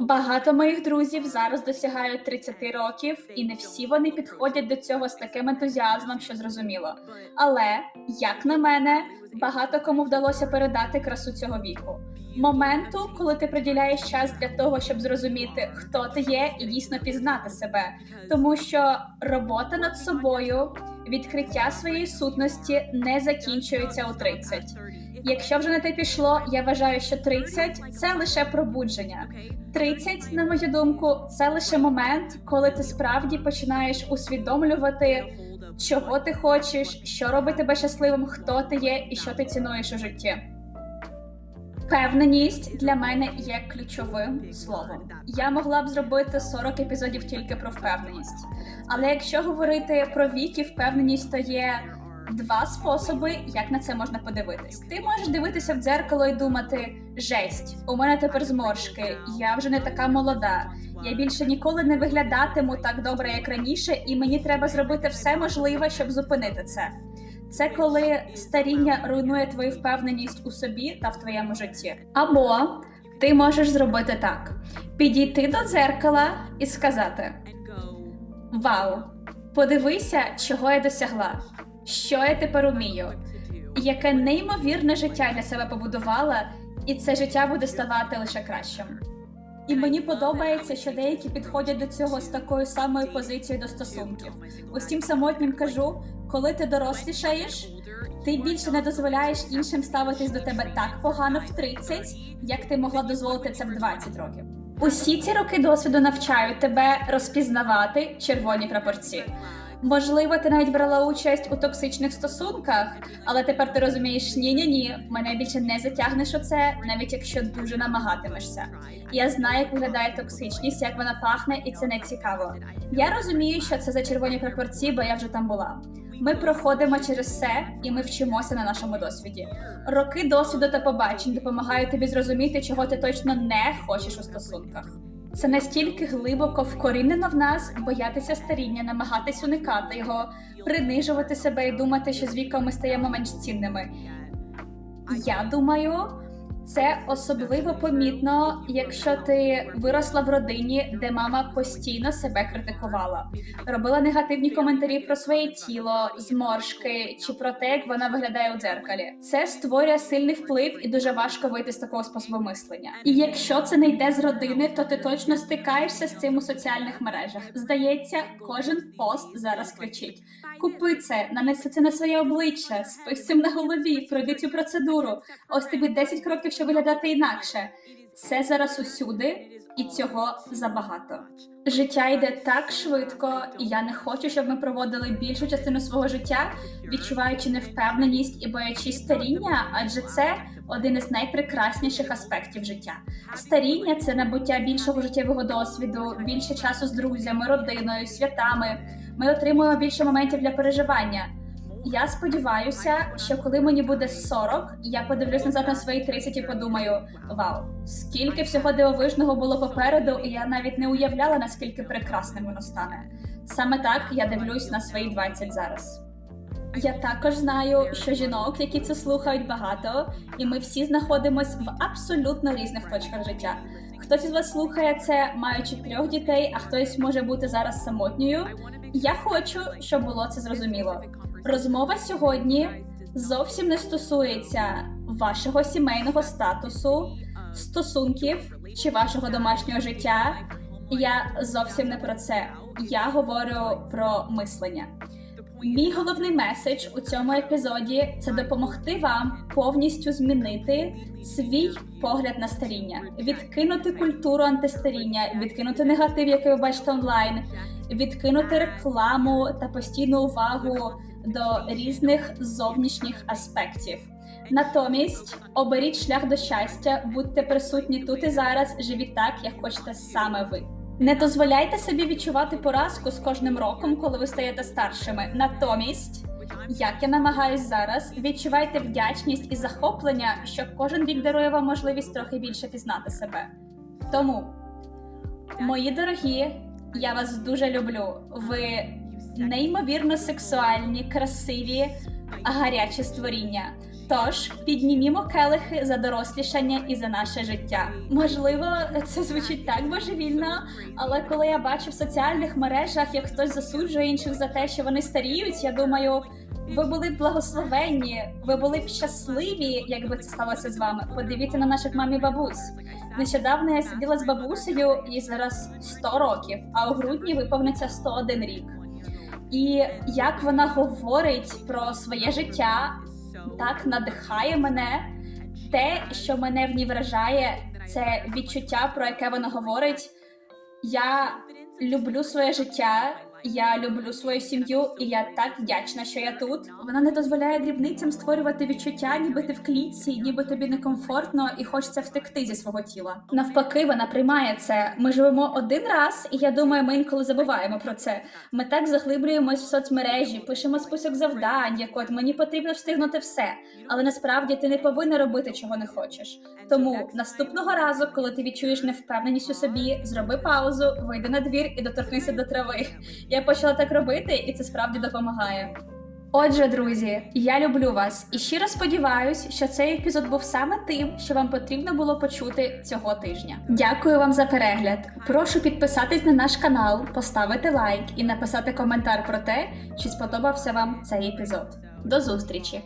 Багато моїх друзів зараз досягають 30 років, і не всі вони підходять до цього з таким ентузіазмом, що зрозуміло. Але, як на мене, багато кому вдалося передати красу цього віку. Моменту, коли ти приділяєш час для того, щоб зрозуміти, хто ти є, і дійсно пізнати себе, тому що робота над собою, відкриття своєї сутності не закінчується у 30. Якщо вже на те пішло, я вважаю, що 30 – це лише пробудження. 30, на мою думку, це лише момент, коли ти справді починаєш усвідомлювати, чого ти хочеш, що робить тебе щасливим, хто ти є і що ти цінуєш у житті. Впевненість для мене є ключовим словом. Я могла б зробити 40 епізодів тільки про впевненість. Але якщо говорити про вік і впевненість, то є два способи, як на це можна подивитись. Ти можеш дивитися в дзеркало і думати: жесть, у мене тепер зморшки, я вже не така молода. Я більше ніколи не виглядатиму так добре, як раніше, і мені треба зробити все можливе, щоб зупинити це. Це коли старіння руйнує твою впевненість у собі та в твоєму житті. Або ти можеш зробити так: підійти до дзеркала і сказати: Вау! Подивися, чого я досягла, що я тепер умію, яке неймовірне життя для себе побудувала, і це життя буде ставати лише кращим. І мені подобається, що деякі підходять до цього з такою самою позицією до стосунків. Усім самотнім кажу, коли ти дорослішаєш, ти більше не дозволяєш іншим ставитись до тебе так погано в 30, як ти могла дозволити це в 20 років. Усі ці роки досвіду навчають тебе розпізнавати червоні прапорці. Можливо, ти навіть брала участь у токсичних стосунках, але тепер ти розумієш, ні, ні, ні, мене більше не затягнеш у це, навіть якщо дуже намагатимешся. Я знаю, як виглядає токсичність, як вона пахне, і це не цікаво. Я розумію, що це за червоні прапорці, бо я вже там була. Ми проходимо через це, і ми вчимося на нашому досвіді. Роки досвіду та побачень допомагають тобі зрозуміти, чого ти точно не хочеш у стосунках. Це настільки глибоко вкорінено в нас боятися старіння, намагатись уникати його, принижувати себе і думати, що з віком ми стаємо менш цінними. Я думаю, це особливо помітно, якщо ти виросла в родині, де мама постійно себе критикувала, робила негативні коментарі про своє тіло, зморшки чи про те, як вона виглядає у дзеркалі. Це створює сильний вплив і дуже важко вийти з такого способу мислення. І якщо це не йде з родини, то ти точно стикаєшся з цим у соціальних мережах. Здається, кожен пост зараз кричить: Купи це, нанеси це на своє обличчя, спи з цим на голові, пройди цю процедуру. Ось тобі 10 кроків, щоб виглядати інакше. Це зараз усюди, і цього забагато. Життя йде так швидко, і я не хочу, щоб ми проводили більшу частину свого життя, відчуваючи невпевненість і боячись старіння, адже це один із найпрекрасніших аспектів життя. Старіння це набуття більшого життєвого досвіду, більше часу з друзями, родиною, святами. Ми отримуємо більше моментів для переживання. Я сподіваюся, що коли мені буде 40, я подивлюсь назад на свої 30 і подумаю: вау, скільки всього дивовижного було попереду, і я навіть не уявляла, наскільки прекрасним воно стане. Саме так я дивлюсь на свої 20 зараз. Я також знаю, що жінок, які це слухають, багато, і ми всі знаходимось в абсолютно різних точках життя. Хтось із вас слухає це, маючи трьох дітей, а хтось може бути зараз самотньою. Я хочу, щоб було це зрозуміло. Розмова сьогодні зовсім не стосується вашого сімейного статусу, стосунків чи вашого домашнього життя. Я зовсім не про це. Я говорю про мислення. Мій головний меседж у цьому епізоді це допомогти вам повністю змінити свій погляд на старіння, відкинути культуру антистаріння, відкинути негатив, який ви бачите онлайн, відкинути рекламу та постійну увагу до різних зовнішніх аспектів. Натомість оберіть шлях до щастя, будьте присутні тут і зараз, живіть так, як хочете саме ви. Не дозволяйте собі відчувати поразку з кожним роком, коли ви стаєте старшими. Натомість, як я намагаюсь зараз, відчувайте вдячність і захоплення, що кожен вік дарує вам можливість трохи більше пізнати себе. Тому, мої дорогі, я вас дуже люблю. Ви неймовірно сексуальні, красиві, гарячі створіння. Тож піднімімо келихи за дорослішання і за наше життя. Можливо, це звучить так божевільно, але коли я бачу в соціальних мережах, як хтось засуджує інших за те, що вони старіють, я думаю. Ви були б благословенні, ви були б щасливі, якби це сталося з вами. Подивіться на наших мамі бабусь. Нещодавно я сиділа з бабусею, їй зараз 100 років, а у грудні виповниться 101 рік. І як вона говорить про своє життя, так надихає мене. Те, що мене в ній вражає, це відчуття, про яке вона говорить. Я люблю своє життя, я люблю свою сім'ю, і я так вдячна, що я тут. Вона не дозволяє дрібницям створювати відчуття, ніби ти в клітці, ніби тобі некомфортно і хочеться втекти зі свого тіла. Навпаки, вона приймає це. Ми живемо один раз, і я думаю, ми інколи забуваємо про це. Ми так заглиблюємось в соцмережі, пишемо список завдань, як от мені потрібно встигнути все. Але насправді ти не повинна робити, чого не хочеш. Тому наступного разу, коли ти відчуєш невпевненість у собі, зроби паузу, вийди на двір і доторкнися до трави. Я почала так робити, і це справді допомагає. Отже, друзі, я люблю вас і щиро сподіваюсь, що цей епізод був саме тим, що вам потрібно було почути цього тижня. Дякую вам за перегляд. Прошу підписатись на наш канал, поставити лайк і написати коментар про те, чи сподобався вам цей епізод. До зустрічі!